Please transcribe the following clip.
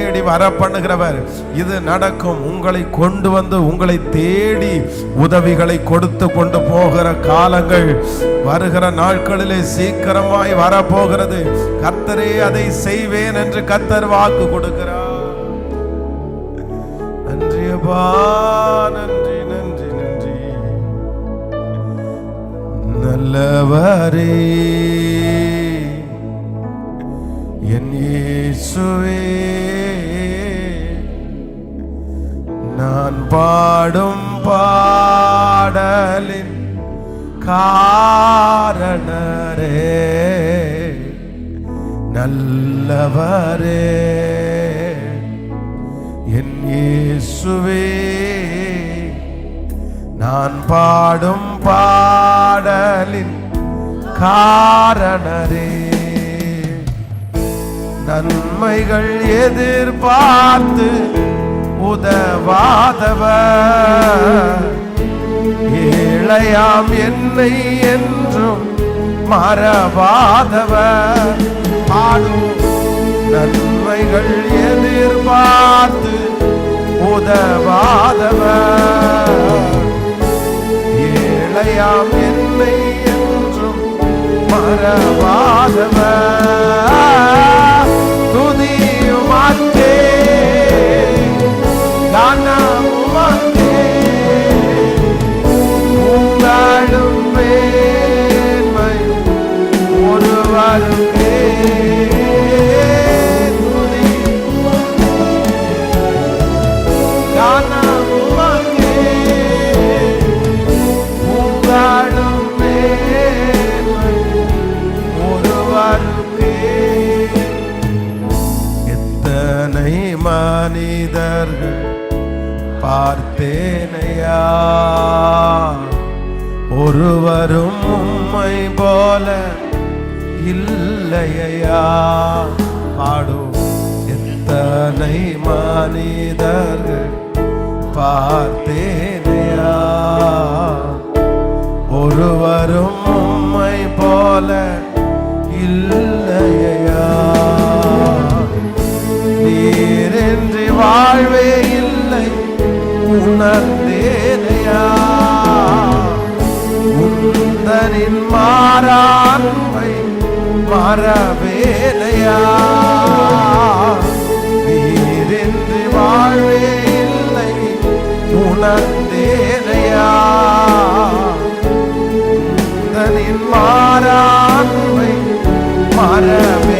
தேடி வர பண்ணுகிறவர் இது நடக்கும். உங்களை கொண்டு வந்து உங்களை தேடி உதவிகளை கொடுத்து கொண்டு போகிற காலங்கள் வருகிற நாட்களிலே சீக்கிரமாய் வரப்போகிறது. கர்த்தரே அதை செய்வேன் என்று கர்த்தர் வாக்கு கொடுக்கிறார். நன்றி நன்றி நன்றி நன்றி. நல்லவரே என் இயேசுவே. பாடும் பாடலின் காரணரே. நல்லவரே. என் இயேசுவே நான் பாடும் பாடலின் காரணரே. நன்மைகள் எதிர்பார்த்து உதவாதவர் ஏழையாம் என்னை என்றும் மறவாதவர் பாடும் நன்மைகள் எதிர்பார்த்து உதவாதவர் ஏழையாம் என்னை என்றும் மறவாதவர் மனிதர்கள் பார்த்தேனையா? ஒருவரும் உம்மை போல இல்லையா? பாடும் எத்தனை மனிதர்கள் பார்த்தேனையா ஒருவரும் உம்மை போல இல்லையா நீரின்றி வாழ்வே இல்லை உணர்ந்தேனையா? உந்தனின் மாறாண்மை மறவேனையா? உணர்ந்தேனையா தனில் மாறாமை மரமே